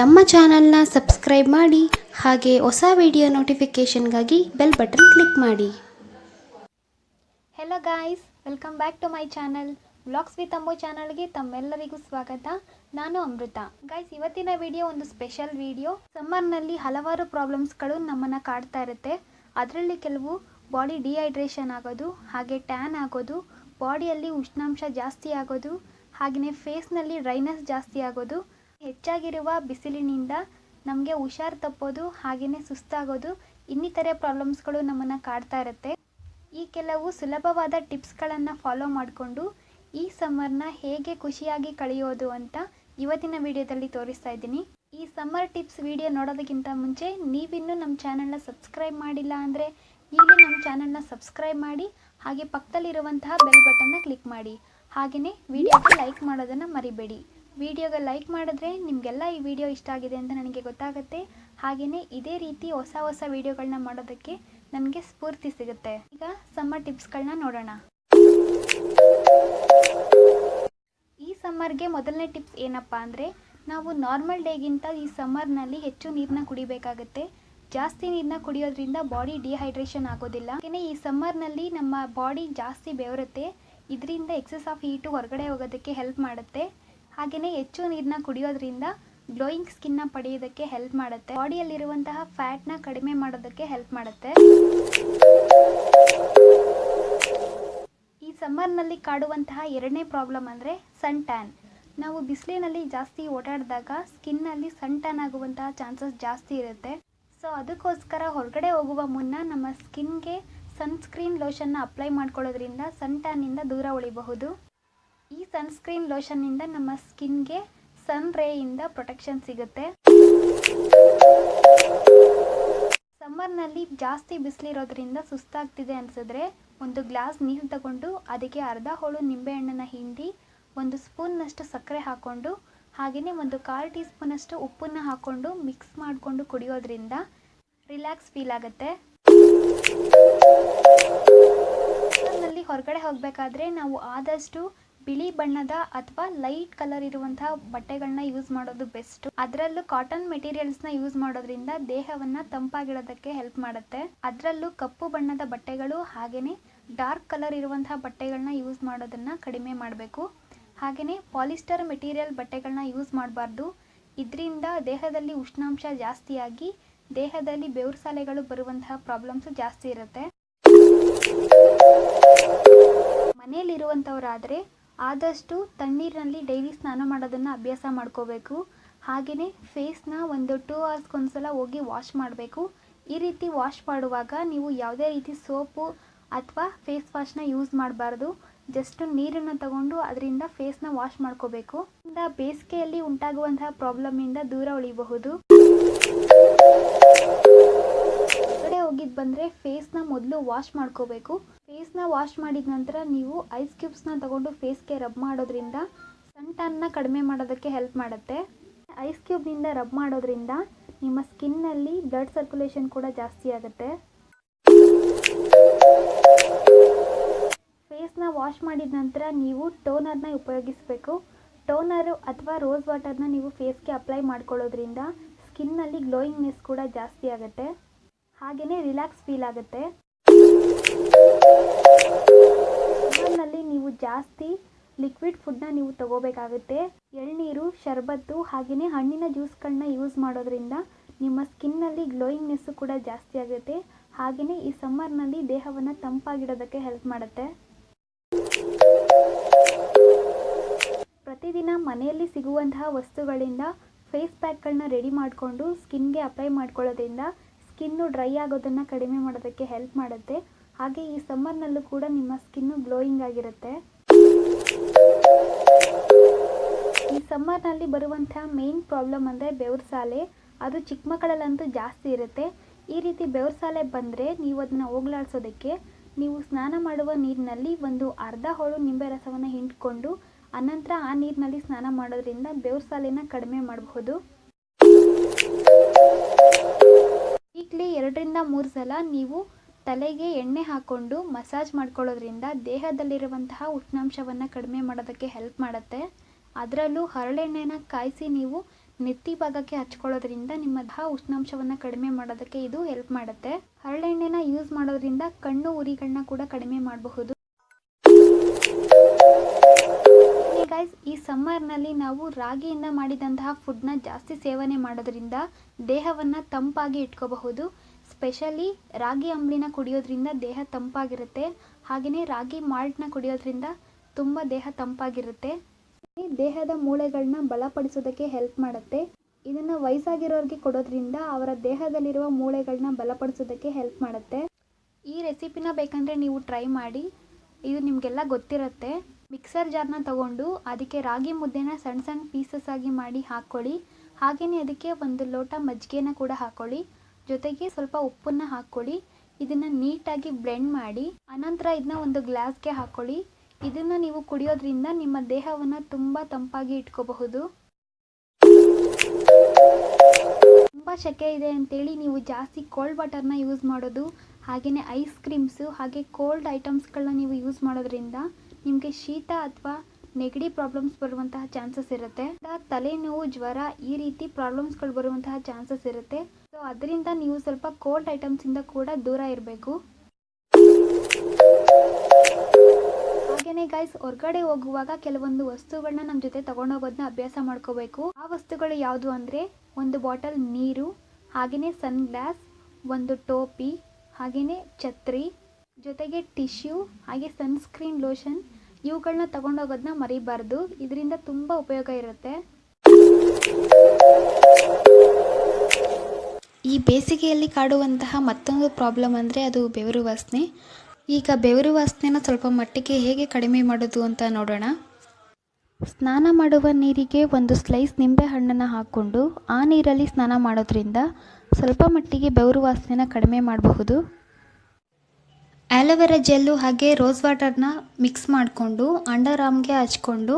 ನಮ್ಮ ಚಾನಲ್ನ ಸಬ್ಸ್ಕ್ರೈಬ್ ಮಾಡಿ ಹಾಗೆ ಹೊಸ ವಿಡಿಯೋ ನೋಟಿಫಿಕೇಷನ್ಗಾಗಿ ಬೆಲ್ ಬಟನ್ ಕ್ಲಿಕ್ ಮಾಡಿ. Hello guys welcome back to my channel vlogs with Ambu ಚಾನಲ್ಗೆ ತಮ್ಮೆಲ್ಲರಿಗೂ ಸ್ವಾಗತ. ನಾನು ಅಮೃತ. ಗಾಯ್ಸ್ ಇವತ್ತಿನ ವಿಡಿಯೋ ಒಂದು ಸ್ಪೆಷಲ್ ವಿಡಿಯೋ ಸಮ್ಮರ್ನಲ್ಲಿ ಹಲವಾರು ಪ್ರಾಬ್ಲಮ್ಸ್ಗಳು ನಮ್ಮನ್ನು ಕಾಡ್ತಾ ಇರುತ್ತೆ. ಅದರಲ್ಲಿ ಕೆಲವು ಬಾಡಿ ಡಿಹೈಡ್ರೇಷನ್ ಆಗೋದು, ಹಾಗೆ ಟ್ಯಾನ್ ಆಗೋದು ಬಾಡಿಯಲ್ಲಿ ಉಷ್ಣಾಂಶ ಜಾಸ್ತಿ ಆಗೋದು ಹಾಗೆಯೇ ಫೇಸ್ನಲ್ಲಿ ಡ್ರೈನೆಸ್ ಜಾಸ್ತಿ ಆಗೋದು ಹೆಚ್ಚಾಗಿರುವ ಬಿಸಿಲಿನಿಂದ ನಮಗೆ ಹುಷಾರು ತಪ್ಪೋದು ಹಾಗೆಯೇ ಸುಸ್ತಾಗೋದು, ಇನ್ನಿತರೆ ಪ್ರಾಬ್ಲಮ್ಸ್ಗಳು ನಮ್ಮನ್ನು ಕಾಡ್ತಾ ಇರುತ್ತೆ. ಈ ಕೆಲವು ಸುಲಭವಾದ ಟಿಪ್ಸ್ಗಳನ್ನು ಫಾಲೋ ಮಾಡಿಕೊಂಡು ಈ ಸಮ್ಮರ್ನ ಹೇಗೆ ಖುಷಿಯಾಗಿ ಕಳೆಯೋದು ಅಂತ ಇವತ್ತಿನ ವಿಡಿಯೋದಲ್ಲಿ ತೋರಿಸ್ತಾ ಇದ್ದೀನಿ. ಈ ಸಮ್ಮರ್ ಟಿಪ್ಸ್ ವಿಡಿಯೋ ನೋಡೋದಕ್ಕಿಂತ ಮುಂಚೆ ನೀವಿನ್ನೂ ನಮ್ಮ ಚಾನಲ್ನ ಸಬ್ಸ್ಕ್ರೈಬ್ ಮಾಡಿಲ್ಲ ಅಂದರೆ ಈಗಲೇ ನಮ್ಮ ಚಾನಲ್ನ ಸಬ್ಸ್ಕ್ರೈಬ್ ಮಾಡಿ, ಹಾಗೆ ಪಕ್ಕದಲ್ಲಿರುವಂತಹ ಬೆಲ್ ಬಟನ್ನ ಕ್ಲಿಕ್ ಮಾಡಿ. ಹಾಗೆಯೇ ವಿಡಿಯೋಗೆ ಲೈಕ್ ಮಾಡೋದನ್ನು ಮರಿಬೇಡಿ. ವಿಡಿಯೋಗೆ ಲೈಕ್ ಮಾಡಿದ್ರೆ ನಿಮಗೆಲ್ಲ ಈ ವಿಡಿಯೋ ಇಷ್ಟ ಆಗಿದೆ ಅಂತ ನನಗೆ ಗೊತ್ತಾಗುತ್ತೆ. ಹಾಗೆಯೇ ಇದೇ ರೀತಿ ಹೊಸ ಹೊಸ ವಿಡಿಯೋಗಳನ್ನ ಮಾಡೋದಕ್ಕೆ ನನಗೆ ಸ್ಫೂರ್ತಿ ಸಿಗುತ್ತೆ. ಈಗ ಸಮ್ಮರ್ ಟಿಪ್ಸ್ಗಳನ್ನ ನೋಡೋಣ. ಈ ಸಮ್ಮರ್ಗೆ ಮೊದಲನೇ ಟಿಪ್ಸ್ ಏನಪ್ಪ ಅಂದರೆ ನಾವು ನಾರ್ಮಲ್ ಡೇಗಿಂತ ಈ ಸಮ್ಮರ್ನಲ್ಲಿ ಹೆಚ್ಚು ನೀರನ್ನ ಕುಡಿಬೇಕಾಗುತ್ತೆ. ಜಾಸ್ತಿ ನೀರನ್ನ ಕುಡಿಯೋದ್ರಿಂದ ಬಾಡಿ ಡಿಹೈಡ್ರೇಷನ್ ಆಗೋದಿಲ್ಲ. ಯಾಕೆಂದರೆ ಈ ಸಮ್ಮರ್ನಲ್ಲಿ ನಮ್ಮ ಬಾಡಿ ಜಾಸ್ತಿ ಬೆವರುತ್ತೆ. ಇದರಿಂದ ಎಕ್ಸಸ್ ಆಫ್ ಹೀಟು ಹೊರಗಡೆ ಹೋಗೋದಕ್ಕೆ ಹೆಲ್ಪ್ ಮಾಡುತ್ತೆ. ಹಾಗೆಯೇ ಹೆಚ್ಚು ನೀರನ್ನ ಕುಡಿಯೋದ್ರಿಂದ ಗ್ಲೋಯಿಂಗ್ ಸ್ಕಿನ್ನ ಪಡೆಯೋದಕ್ಕೆ ಹೆಲ್ಪ್ ಮಾಡುತ್ತೆ. ಬಾಡಿಯಲ್ಲಿರುವಂತಹ ಫ್ಯಾಟ್ನ ಕಡಿಮೆ ಮಾಡೋದಕ್ಕೆ ಹೆಲ್ಪ್ ಮಾಡುತ್ತೆ. ಈ ಸಮ್ಮರ್ನಲ್ಲಿ ಕಾಡುವಂತಹ ಎರಡನೇ ಪ್ರಾಬ್ಲಮ್ ಅಂದರೆ ಸನ್ ಟ್ಯಾನ್ ನಾವು ಬಿಸಿಲಿನಲ್ಲಿ ಜಾಸ್ತಿ ಓಡಾಡಿದಾಗ ಸ್ಕಿನ್ನಲ್ಲಿ ಸನ್ ಟ್ಯಾನ್ ಆಗುವಂತಹ ಚಾನ್ಸಸ್ ಜಾಸ್ತಿ ಇರುತ್ತೆ. ಸೊ ಅದಕ್ಕೋಸ್ಕರ ಹೊರಗಡೆ ಹೋಗುವ ಮುನ್ನ ನಮ್ಮ ಸ್ಕಿನ್ಗೆ ಸನ್ಸ್ಕ್ರೀನ್ ಲೋಷನ್ನ ಅಪ್ಲೈ ಮಾಡ್ಕೊಳ್ಳೋದ್ರಿಂದ ಸನ್ ಟ್ಯಾನಿಂದ ದೂರ ಉಳಿಬಹುದು. ಈ ಸನ್ಸ್ಕ್ರೀನ್ ಲೋಷನ್ನಿಂದ ನಮ್ಮ ಸ್ಕಿನ್ಗೆ ಸನ್ ರೇಯಿಂದ ಪ್ರೊಟೆಕ್ಷನ್ ಸಿಗುತ್ತೆ. ಸಮ್ಮರ್ನಲ್ಲಿ ಜಾಸ್ತಿ ಬಿಸಿಲಿರೋದ್ರಿಂದ ಸುಸ್ತಾಗ್ತಿದೆ ಅನಿಸಿದ್ರೆ ಒಂದು ಗ್ಲಾಸ್ ನೀರು ತಗೊಂಡು ಅದಕ್ಕೆ ಅರ್ಧ ಹೋಳು ನಿಂಬೆಹಣ್ಣನ್ನು ಹಿಂಡಿ, ಒಂದು ಸ್ಪೂನ್ನಷ್ಟು ಸಕ್ಕರೆ ಹಾಕ್ಕೊಂಡು ಹಾಗೆಯೇ ಒಂದು ಕಾಲು ಟೀ ಸ್ಪೂನಷ್ಟು ಉಪ್ಪನ್ನು ಹಾಕ್ಕೊಂಡು ಮಿಕ್ಸ್ ಮಾಡಿಕೊಂಡು ಕುಡಿಯೋದ್ರಿಂದ ರಿಲ್ಯಾಕ್ಸ್ ಫೀಲ್ ಆಗುತ್ತೆ. ಹೊರಗಡೆ ಹೋಗಬೇಕಾದ್ರೆ ನಾವು ಆದಷ್ಟು ಬಿಳಿ ಬಣ್ಣದ ಅಥವಾ ಲೈಟ್ ಕಲರ್ ಇರುವಂತಹ ಬಟ್ಟೆಗಳನ್ನ ಯೂಸ್ ಮಾಡೋದು ಬೆಸ್ಟ್ ಅದರಲ್ಲೂ ಕಾಟನ್ ಮೆಟೀರಿಯಲ್ಸ್ನ ಯೂಸ್ ಮಾಡೋದ್ರಿಂದ ದೇಹವನ್ನ ತಂಪಾಗಿಡೋದಕ್ಕೆ ಹೆಲ್ಪ್ ಮಾಡುತ್ತೆ. ಅದರಲ್ಲೂ ಕಪ್ಪು ಬಣ್ಣದ ಬಟ್ಟೆಗಳು ಹಾಗೇನೆ ಡಾರ್ಕ್ ಕಲರ್ ಇರುವಂತಹ ಬಟ್ಟೆಗಳನ್ನ ಯೂಸ್ ಮಾಡೋದನ್ನ ಕಡಿಮೆ ಮಾಡಬೇಕು. ಹಾಗೆಯೇ ಪಾಲಿಸ್ಟರ್ ಮೆಟೀರಿಯಲ್ ಬಟ್ಟೆಗಳನ್ನ ಯೂಸ್ ಮಾಡಬಾರ್ದು. ಇದರಿಂದ ದೇಹದಲ್ಲಿ ಉಷ್ಣಾಂಶ ಜಾಸ್ತಿಯಾಗಿ ದೇಹದಲ್ಲಿ ಬೆವರು ಸಾಲೆಗಳು ಬರುವಂತಹ ಪ್ರಾಬ್ಲಮ್ಸ್ ಜಾಸ್ತಿ ಇರುತ್ತೆ. ಮನೆಯಲ್ಲಿರುವಂಥವರಾದರೆ ಆದಷ್ಟು ತಣ್ಣೀರಿನಲ್ಲಿ ಡೈಲಿ ಸ್ನಾನ ಮಾಡೋದನ್ನು ಅಭ್ಯಾಸ ಮಾಡ್ಕೋಬೇಕು. ಹಾಗೆಯೇ ಫೇಸ್ನ ಒಂದು ಟೂ ಅವರ್ಸ್ಗೊಂದ್ಸಲ ಹೋಗಿ ವಾಶ್ ಮಾಡಬೇಕು. ಈ ರೀತಿ ವಾಶ್ ಮಾಡುವಾಗ ನೀವು ಯಾವುದೇ ರೀತಿ ಸೋಪು ಅಥವಾ ಫೇಸ್ ವಾಶ್ನ ಯೂಸ್ ಮಾಡಬಾರ್ದು. ಜಸ್ಟ್ ನೀರನ್ನು ತಗೊಂಡು ಅದರಿಂದ ಫೇಸ್ನ ವಾಶ್ ಮಾಡ್ಕೋಬೇಕು. ಇಂದ ಬೇಸಿಗೆಯಲ್ಲಿ ಉಂಟಾಗುವಂತಹ ಪ್ರಾಬ್ಲಮಿಂದ ದೂರ ಉಳಿಬಹುದು. ಹೊರಗಡೆ ಹೋಗಿದ್ದು ಬಂದರೆ ಫೇಸ್ನ ಮೊದಲು ವಾಶ್ ಮಾಡ್ಕೋಬೇಕು. ಫೇಸ್ನ ವಾಶ್ ಮಾಡಿದ ನಂತರ ನೀವು ಐಸ್ ಕ್ಯೂಬ್ಸ್ನ ತಗೊಂಡು ಫೇಸ್ಗೆ ರಬ್ ಮಾಡೋದ್ರಿಂದ ಸನ್ ಟ್ಯಾನ್ನ ಕಡಿಮೆ ಮಾಡೋದಕ್ಕೆ ಹೆಲ್ಪ್ ಮಾಡುತ್ತೆ. ಐಸ್ ಕ್ಯೂಬ್ನಿಂದ ರಬ್ ಮಾಡೋದ್ರಿಂದ ನಿಮ್ಮ ಸ್ಕಿನ್ನಲ್ಲಿ ಬ್ಲಡ್ ಸರ್ಕ್ಯುಲೇಷನ್ ಕೂಡ ಜಾಸ್ತಿ ಆಗುತ್ತೆ. ಫೇಸ್ನ ವಾಶ್ ಮಾಡಿದ ನಂತರ ನೀವು ಟೋನರ್ನ ಉಪಯೋಗಿಸಬೇಕು. ಟೋನರು ಅಥವಾ ರೋಸ್ ವಾಟರ್ನ ನೀವು ಫೇಸ್ಗೆ ಅಪ್ಲೈ ಮಾಡ್ಕೊಳ್ಳೋದ್ರಿಂದ ಸ್ಕಿನ್ನಲ್ಲಿ ಗ್ಲೋಯಿಂಗ್ನೆಸ್ ಕೂಡ ಜಾಸ್ತಿ ಆಗುತ್ತೆ. ಹಾಗೆಯೇ ರಿಲ್ಯಾಕ್ಸ್ ಫೀಲ್ ಆಗುತ್ತೆ. ನಲ್ಲಿ ನೀವು ಜಾಸ್ತಿ ಲಿಕ್ವಿಡ್ ಫುಡ್ನ ನೀವು ತಗೋಬೇಕಾಗುತ್ತೆ. ಎಳ್ನೀರು, ಶರ್ಬತ್ತು ಹಾಗೆಯೇ ಹಣ್ಣಿನ ಜ್ಯೂಸ್ಗಳನ್ನ ಯೂಸ್ ಮಾಡೋದ್ರಿಂದ ನಿಮ್ಮ ಸ್ಕಿನ್ನಲ್ಲಿ ಗ್ಲೋಯಿಂಗ್ನೆಸ್ಸು ಕೂಡ ಜಾಸ್ತಿ ಆಗುತ್ತೆ. ಹಾಗೆಯೇ ಈ ಸಮ್ಮರ್ನಲ್ಲಿ ದೇಹವನ್ನು ತಂಪಾಗಿಡೋದಕ್ಕೆ ಹೆಲ್ಪ್ ಮಾಡುತ್ತೆ. ಪ್ರತಿದಿನ ಮನೆಯಲ್ಲಿ ಸಿಗುವಂತಹ ವಸ್ತುಗಳಿಂದ ಫೇಸ್ ಪ್ಯಾಕ್ಗಳನ್ನ ರೆಡಿ ಮಾಡಿಕೊಂಡು ಸ್ಕಿನ್ಗೆ ಅಪ್ಲೈ ಮಾಡ್ಕೊಳ್ಳೋದ್ರಿಂದ ಸ್ಕಿನ್ನು ಡ್ರೈ ಆಗೋದನ್ನು ಕಡಿಮೆ ಮಾಡೋದಕ್ಕೆ ಹೆಲ್ಪ್ ಮಾಡುತ್ತೆ. ಹಾಗೆ ಈ ಸಮ್ಮರ್ನಲ್ಲೂ ಕೂಡ ನಿಮ್ಮ ಸ್ಕಿನ್ನು ಗ್ಲೋಯಿಂಗ್ ಆಗಿರುತ್ತೆ. ಈ ಸಮ್ಮರ್ನಲ್ಲಿ ಬರುವಂತಹ ಮೇನ್ ಪ್ರಾಬ್ಲಮ್ ಅಂದರೆ ಬೆವ್ರ ಸಾಲೆ. ಅದು ಚಿಕ್ಕ ಮಕ್ಕಳಲ್ಲಂತೂ ಜಾಸ್ತಿ ಇರುತ್ತೆ. ಈ ರೀತಿ ಬೆವ್ರ ಸಾಲೆ ಬಂದರೆ ನೀವು ಅದನ್ನು ಹೋಗ್ಲಾಡ್ಸೋದಕ್ಕೆ ನೀವು ಸ್ನಾನ ಮಾಡುವ ನೀರಿನಲ್ಲಿ ಒಂದು ಅರ್ಧ ಹೋಳು ನಿಂಬೆ ರಸವನ್ನು ಹಿಂಡ್ಕೊಂಡು ಅನಂತರ ಆ ನೀರಿನಲ್ಲಿ ಸ್ನಾನ ಮಾಡೋದ್ರಿಂದ ಬೆವ್ರ ಸಾಲೆನ ಕಡಿಮೆ ಮಾಡಬಹುದು. ವೀಕ್ಲಿ ಎರಡರಿಂದ ಮೂರು ಸಲ ನೀವು ತಲೆಗೆ ಎಣ್ಣೆ ಹಾಕ್ಕೊಂಡು ಮಸಾಜ್ ಮಾಡ್ಕೊಳ್ಳೋದ್ರಿಂದ ದೇಹದಲ್ಲಿರುವಂತಹ ಉಷ್ಣಾಂಶವನ್ನು ಕಡಿಮೆ ಮಾಡೋದಕ್ಕೆ ಹೆಲ್ಪ್ ಮಾಡುತ್ತೆ. ಅದರಲ್ಲೂ ಹರಳೆಣ್ಣೆನ ಕಾಯಿಸಿ ನೀವು ನೆತ್ತಿ ಭಾಗಕ್ಕೆ ಹಚ್ಕೊಳ್ಳೋದ್ರಿಂದ ನಿಮ್ಮ ದಹ ಉಷ್ಣಾಂಶವನ್ನು ಕಡಿಮೆ ಮಾಡೋದಕ್ಕೆ ಇದು ಹೆಲ್ಪ್ ಮಾಡುತ್ತೆ. ಹರಳೆಣ್ಣೆನ ಯೂಸ್ ಮಾಡೋದ್ರಿಂದ ಕಣ್ಣು ಉರಿಗಳನ್ನ ಕೂಡ ಕಡಿಮೆ ಮಾಡಬಹುದು. ಗೈಸ್ ಈ ಸಮ್ಮರ್ನಲ್ಲಿ ನಾವು ರಾಗಿಯಿಂದ ಮಾಡಿದಂತಹ ಫುಡ್ನ ಜಾಸ್ತಿ ಸೇವನೆ ಮಾಡೋದ್ರಿಂದ ದೇಹವನ್ನು ತಂಪಾಗಿ ಇಟ್ಕೋಬಹುದು. ಸ್ಪೆಷಲಿ ರಾಗಿ ಅಂಬಲಿನ ಕುಡಿಯೋದ್ರಿಂದ ದೇಹ ತಂಪಾಗಿರುತ್ತೆ. ಹಾಗೆಯೇ ರಾಗಿ ಮಾಲ್ಟ್ನ ಕುಡಿಯೋದ್ರಿಂದ ತುಂಬ ದೇಹ ತಂಪಾಗಿರುತ್ತೆ. ದೇಹದ ಮೂಳೆಗಳನ್ನ ಬಲಪಡಿಸೋದಕ್ಕೆ ಹೆಲ್ಪ್ ಮಾಡುತ್ತೆ. ಇದನ್ನು ವಯಸ್ಸಾಗಿರೋರಿಗೆ ಕೊಡೋದ್ರಿಂದ ಅವರ ದೇಹದಲ್ಲಿರುವ ಮೂಳೆಗಳನ್ನ ಬಲಪಡಿಸೋದಕ್ಕೆ ಹೆಲ್ಪ್ ಮಾಡುತ್ತೆ. ಈ ರೆಸಿಪಿನ ಬೇಕಂದರೆ ನೀವು ಟ್ರೈ ಮಾಡಿ. ಇದು ನಿಮಗೆಲ್ಲ ಗೊತ್ತಿರುತ್ತೆ. ಮಿಕ್ಸರ್ ಜಾರ್ನ ತಗೊಂಡು ಅದಕ್ಕೆ ರಾಗಿ ಮುದ್ದೆನ ಸಣ್ಣ ಸಣ್ಣ ಪೀಸಸ್ ಆಗಿ ಮಾಡಿ ಹಾಕ್ಕೊಳ್ಳಿ ಹಾಗೆಯೇ ಅದಕ್ಕೆ ಒಂದು ಲೋಟ ಮಜ್ಜಿಗೆನ ಕೂಡ ಹಾಕ್ಕೊಳ್ಳಿ ಜೊತೆಗೆ ಸ್ವಲ್ಪ ಉಪ್ಪನ್ನು ಹಾಕ್ಕೊಳ್ಳಿ. ಇದನ್ನು ನೀಟಾಗಿ ಬ್ಲೆಂಡ್ ಮಾಡಿ, ಅನಂತರ ಇದನ್ನ ಒಂದು ಗ್ಲಾಸ್ಗೆ ಹಾಕ್ಕೊಳ್ಳಿ. ಇದನ್ನು ನೀವು ಕುಡಿಯೋದ್ರಿಂದ ನಿಮ್ಮ ದೇಹವನ್ನು ತುಂಬ ತಂಪಾಗಿ ಇಟ್ಕೋಬಹುದು. ತುಂಬ ಸೆಕೆ ಇದೆ ಅಂತೇಳಿ ನೀವು ಜಾಸ್ತಿ ಕೋಲ್ಡ್ ವಾಟರ್ನ ಯೂಸ್ ಮಾಡೋದು ಹಾಗೆಯೇ ಐಸ್ ಕ್ರೀಮ್ಸು ಹಾಗೆ ಕೋಲ್ಡ್ ಐಟಮ್ಸ್ಗಳನ್ನ ನೀವು ಯೂಸ್ ಮಾಡೋದ್ರಿಂದ ನಿಮಗೆ ಶೀತ ಅಥವಾ ನೆಗಡಿ ಪ್ರಾಬ್ಲಮ್ಸ್ ಬರುವಂತಹ ಚಾನ್ಸಸ್ ಇರುತ್ತೆ. ತಲೆನೋವು, ಜ್ವರ ಈ ರೀತಿ ಪ್ರಾಬ್ಲಮ್ಸ್ಗಳು ಬರುವಂತಹ ಚಾನ್ಸಸ್ ಇರುತ್ತೆ. ಸೊ ಅದರಿಂದ ನೀವು ಸ್ವಲ್ಪ ಕೋಲ್ಡ್ ಐಟಮ್ಸಿಂದ ಕೂಡ ದೂರ ಇರಬೇಕು. ಹಾಗೇನೆ ಗೈಸ್ ಹೊರಗಡೆ ಹೋಗುವಾಗ ಕೆಲವೊಂದು ವಸ್ತುಗಳನ್ನ ನಮ್ಮ ಜೊತೆ ತಗೊಂಡೋಗೋದನ್ನ ಅಭ್ಯಾಸ ಮಾಡ್ಕೋಬೇಕು. ಆ ವಸ್ತುಗಳು ಯಾವುದು ಅಂದರೆ, ಒಂದು ಬಾಟಲ್ ನೀರು ಹಾಗೆಯೇ ಸನ್ ಗ್ಲಾಸ್ ಒಂದು ಟೋಪಿ ಹಾಗೆಯೇ ಛತ್ರಿ, ಜೊತೆಗೆ ಟಿಶ್ಯೂ ಹಾಗೆ ಸನ್ಸ್ಕ್ರೀನ್ ಲೋಷನ್ ಇವುಗಳನ್ನ ತಗೊಂಡೋಗೋದನ್ನ ಮರಿಬಾರ್ದು. ಇದರಿಂದ ತುಂಬ ಉಪಯೋಗ ಇರುತ್ತೆ. ಈ ಬೇಸಿಗೆಯಲ್ಲಿ ಕಾಡುವಂತಹ ಮತ್ತೊಂದು ಪ್ರಾಬ್ಲಮ್ ಅಂದರೆ ಅದು ಬೆವರು ವಾಸನೆ. ಈಗ ಬೆವರು ವಾಸನೆನ ಸ್ವಲ್ಪ ಮಟ್ಟಿಗೆ ಹೇಗೆ ಕಡಿಮೆ ಮಾಡೋದು ಅಂತ ನೋಡೋಣ. ಸ್ನಾನ ಮಾಡುವ ನೀರಿಗೆ ಒಂದು ಸ್ಲೈಸ್ ನಿಂಬೆ ಹಣ್ಣನ್ನು ಹಾಕ್ಕೊಂಡು ಆ ನೀರಲ್ಲಿ ಸ್ನಾನ ಮಾಡೋದ್ರಿಂದ ಸ್ವಲ್ಪ ಮಟ್ಟಿಗೆ ಬೆವರು ವಾಸನೆನ ಕಡಿಮೆ ಮಾಡಬಹುದು. ಆಲೋವೆರಾ ಜೆಲ್ಲು ಹಾಗೆ ರೋಸ್ ವಾಟರ್ನ ಮಿಕ್ಸ್ ಮಾಡಿಕೊಂಡು ಅಂಡರ್ ಆರ್ಮ್ಗೆ ಹಚ್ಕೊಂಡು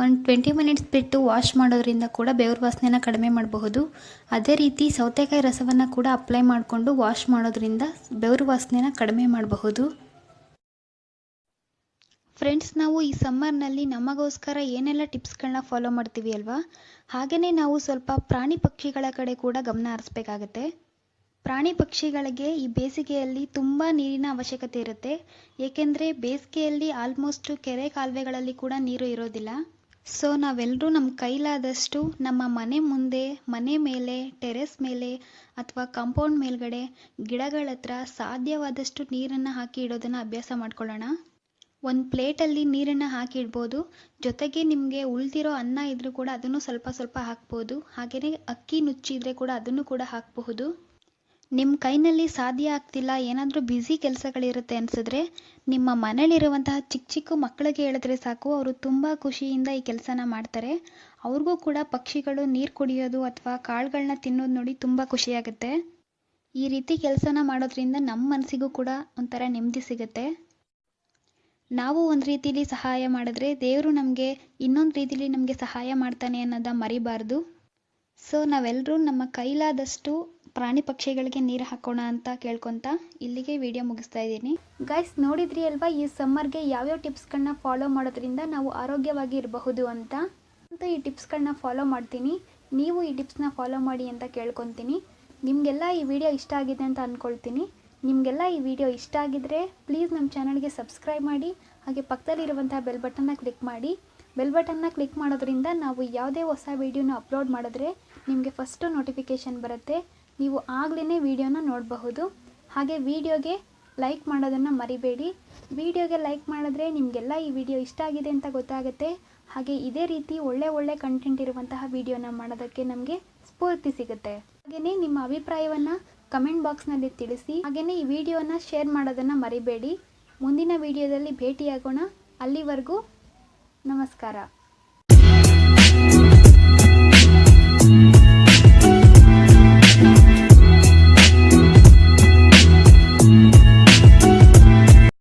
ಒಂದು ಟ್ವೆಂಟಿ ಮಿನಿಟ್ಸ್ ಬಿಟ್ಟು ವಾಶ್ ಮಾಡೋದ್ರಿಂದ ಕೂಡ ಬೆವರು ವಾಸನೆನ ಕಡಿಮೆ ಮಾಡಬಹುದು. ಅದೇ ರೀತಿ ಸೌತೆಕಾಯಿ ರಸವನ್ನು ಕೂಡ ಅಪ್ಲೈ ಮಾಡಿಕೊಂಡು ವಾಶ್ ಮಾಡೋದ್ರಿಂದ ಬೆವರು ವಾಸನೆನ ಕಡಿಮೆ ಮಾಡಬಹುದು. ಫ್ರೆಂಡ್ಸ್, ನಾವು ಈ ಸಮ್ಮರ್ನಲ್ಲಿ ನಮಗೋಸ್ಕರ ಏನೆಲ್ಲ ಟಿಪ್ಸ್ಗಳನ್ನ ಫಾಲೋ ಮಾಡ್ತೀವಿ ಅಲ್ವಾ? ಹಾಗೆಯೇ ನಾವು ಸ್ವಲ್ಪ ಪ್ರಾಣಿ ಪಕ್ಷಿಗಳ ಕಡೆ ಕೂಡ ಗಮನ ಹರಿಸ್ಬೇಕಾಗತ್ತೆ. ಪ್ರಾಣಿ ಪಕ್ಷಿಗಳಿಗೆ ಈ ಬೇಸಿಗೆಯಲ್ಲಿ ತುಂಬ ನೀರಿನ ಅವಶ್ಯಕತೆ ಇರುತ್ತೆ. ಏಕೆಂದರೆ ಬೇಸಿಗೆಯಲ್ಲಿ ಆಲ್ಮೋಸ್ಟ್ ಕೆರೆ ಕಾಲುವೆಗಳಲ್ಲಿ ಕೂಡ ನೀರು ಇರೋದಿಲ್ಲ. ಸೊ ನಾವೆಲ್ಲರೂ ನಮ್ಮ ಕೈಲಾದಷ್ಟು ನಮ್ಮ ಮನೆ ಮುಂದೆ, ಮನೆ ಮೇಲೆ ಟೆರೆಸ್ ಮೇಲೆ ಅಥವಾ ಕಾಂಪೌಂಡ್ ಮೇಲ್ಗಡೆ ಗಿಡಗಳ ಹತ್ರ ಸಾಧ್ಯವಾದಷ್ಟು ನೀರನ್ನು ಹಾಕಿ ಇಡೋದನ್ನು ಅಭ್ಯಾಸ ಮಾಡ್ಕೊಳ್ಳೋಣ. ಒಂದು ಪ್ಲೇಟಲ್ಲಿ ನೀರನ್ನು ಹಾಕಿ ಇಡ್ಬೋದು. ಜೊತೆಗೆ ನಿಮಗೆ ಉಳಿದಿರೋ ಅನ್ನ ಇದ್ರೂ ಕೂಡ ಅದನ್ನು ಸ್ವಲ್ಪ ಸ್ವಲ್ಪ ಹಾಕ್ಬೋದು. ಹಾಗೆಯೇ ಅಕ್ಕಿ ನುಚ್ಚಿದ್ರೆ ಕೂಡ ಅದನ್ನು ಕೂಡ ಹಾಕಬಹುದು. ನಿಮ್ಮ ಕೈನಲ್ಲಿ ಸಾಧ್ಯ ಆಗ್ತಿಲ್ಲ, ಏನಾದರೂ ಬ್ಯುಸಿ ಕೆಲಸಗಳಿರುತ್ತೆ ಅನಿಸಿದ್ರೆ ನಿಮ್ಮ ಮನೇಲಿರುವಂತಹ ಚಿಕ್ಕ ಚಿಕ್ಕ ಮಕ್ಕಳಿಗೆ ಹೇಳಿದ್ರೆ ಸಾಕು, ಅವರು ತುಂಬ ಖುಷಿಯಿಂದ ಈ ಕೆಲಸನ ಮಾಡ್ತಾರೆ. ಅವ್ರಿಗೂ ಕೂಡ ಪಕ್ಷಿಗಳು ನೀರು ಕುಡಿಯೋದು ಅಥವಾ ಕಾಳುಗಳನ್ನ ತಿನ್ನೋದು ನೋಡಿ ತುಂಬ ಖುಷಿಯಾಗುತ್ತೆ. ಈ ರೀತಿ ಕೆಲಸನ ಮಾಡೋದ್ರಿಂದ ನಮ್ಮ ಮನಸ್ಸಿಗೂ ಕೂಡ ಒಂಥರ ನೆಮ್ಮದಿ ಸಿಗುತ್ತೆ. ನಾವು ಒಂದು ರೀತಿಲಿ ಸಹಾಯ ಮಾಡಿದ್ರೆ ದೇವರು ನಮಗೆ ಇನ್ನೊಂದು ರೀತಿಲಿ ನಮಗೆ ಸಹಾಯ ಮಾಡ್ತಾನೆ ಅನ್ನೋದ ಮರಿಬಾರ್ದು. ಸೊ ನಾವೆಲ್ಲರೂ ನಮ್ಮ ಕೈಲಾದಷ್ಟು ಪ್ರಾಣಿ ಪಕ್ಷಿಗಳಿಗೆ ನೀರು ಹಾಕೋಣ ಅಂತ ಕೇಳ್ಕೊತ ಇಲ್ಲಿಗೆ ವಿಡಿಯೋ ಮುಗಿಸ್ತಾ ಇದ್ದೀನಿ. ಗೈಸ್ ನೋಡಿದ್ರಿ ಅಲ್ವಾ ಈ ಸಮ್ಮರ್ಗೆ ಯಾವ್ಯಾವ ಟಿಪ್ಸ್ಗಳನ್ನ ಫಾಲೋ ಮಾಡೋದ್ರಿಂದ ನಾವು ಆರೋಗ್ಯವಾಗಿ ಇರಬಹುದು ಅಂತ? ಅಂತ ಈ ಟಿಪ್ಸ್ಗಳನ್ನ ಫಾಲೋ ಮಾಡ್ತೀನಿ. ನೀವು ಈ ಟಿಪ್ಸ್ನ ಫಾಲೋ ಮಾಡಿ ಅಂತ ಕೇಳ್ಕೊತೀನಿ. ನಿಮಗೆಲ್ಲ ಈ ವಿಡಿಯೋ ಇಷ್ಟ ಆಗಿದೆ ಅಂತ ಅಂದ್ಕೊಳ್ತೀನಿ ನಿಮಗೆಲ್ಲ ಈ ವಿಡಿಯೋ ಇಷ್ಟ ಆಗಿದ್ರೆ ಪ್ಲೀಸ್ ನಮ್ಮ ಚಾನಲ್ಗೆ ಸಬ್ಸ್ಕ್ರೈಬ್ ಮಾಡಿ, ಹಾಗೆ ಪಕ್ಕದಲ್ಲಿರುವಂತಹ ಬೆಲ್ ಬಟನ್ನ ಕ್ಲಿಕ್ ಮಾಡಿ. ಬೆಲ್ ಬಟನ್ನ ಕ್ಲಿಕ್ ಮಾಡೋದ್ರಿಂದ ನಾವು ಯಾವುದೇ ಹೊಸ ವಿಡಿಯೋನ ಅಪ್ಲೋಡ್ ಮಾಡಿದ್ರೆ ನಿಮಗೆ ಫಸ್ಟು ನೋಟಿಫಿಕೇಷನ್ ಬರುತ್ತೆ. ನೀವು ಆಗಲೇ ವಿಡಿಯೋನ ನೋಡಬಹುದು. ಹಾಗೆ ವಿಡಿಯೋಗೆ ಲೈಕ್ ಮಾಡೋದನ್ನು ಮರಿಬೇಡಿ. ವಿಡಿಯೋಗೆ ಲೈಕ್ ಮಾಡಿದ್ರೆ ನಿಮಗೆಲ್ಲ ಈ ವಿಡಿಯೋ ಇಷ್ಟ ಆಗಿದೆ ಅಂತ ಗೊತ್ತಾಗುತ್ತೆ. ಹಾಗೆ ಇದೇ ರೀತಿ ಒಳ್ಳೆ ಒಳ್ಳೆ ಕಂಟೆಂಟ್ ಇರುವಂತಹ ವಿಡಿಯೋನ ಮಾಡೋದಕ್ಕೆ ನಮಗೆ ಸ್ಫೂರ್ತಿ ಸಿಗುತ್ತೆ. ಹಾಗೆಯೇ ನಿಮ್ಮ ಅಭಿಪ್ರಾಯವನ್ನು ಕಮೆಂಟ್ ಬಾಕ್ಸ್ನಲ್ಲಿ ತಿಳಿಸಿ. ಹಾಗೆಯೇ ಈ ವಿಡಿಯೋನ ಶೇರ್ ಮಾಡೋದನ್ನು ಮರಿಬೇಡಿ. ಮುಂದಿನ ವಿಡಿಯೋದಲ್ಲಿ ಭೇಟಿಯಾಗೋಣ. ಅಲ್ಲಿವರೆಗೂ ನಮಸ್ಕಾರ.